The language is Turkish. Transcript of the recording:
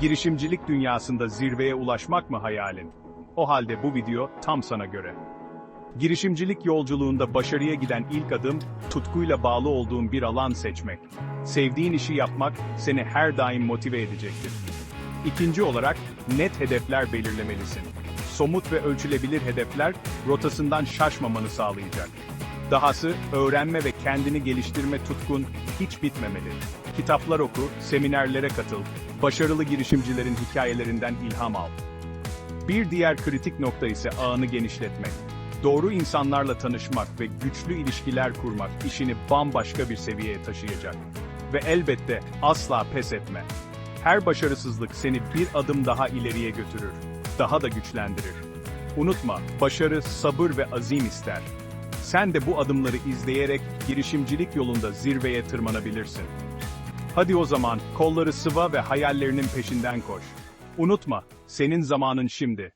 Girişimcilik dünyasında zirveye ulaşmak mı hayalin? O halde bu video tam sana göre. Girişimcilik yolculuğunda başarıya giden ilk adım, tutkuyla bağlı olduğun bir alan seçmek. Sevdiğin işi yapmak seni her daim motive edecektir. İkinci olarak, net hedefler belirlemelisin. Somut ve ölçülebilir hedefler, rotasından şaşmamanı sağlayacak. Dahası, öğrenme ve kendini geliştirme tutkun hiç bitmemeli. Kitaplar oku, seminerlere katıl, başarılı girişimcilerin hikayelerinden ilham al. Bir diğer kritik nokta ise ağını genişletmek. Doğru insanlarla tanışmak ve güçlü ilişkiler kurmak işini bambaşka bir seviyeye taşıyacak. Ve elbette asla pes etme. Her başarısızlık seni bir adım daha ileriye götürür, daha da güçlendirir. Unutma, başarı sabır ve azim ister. Sen de bu adımları izleyerek girişimcilik yolunda zirveye tırmanabilirsin. Hadi o zaman kolları sıva ve hayallerinin peşinden koş. Unutma, senin zamanın şimdi.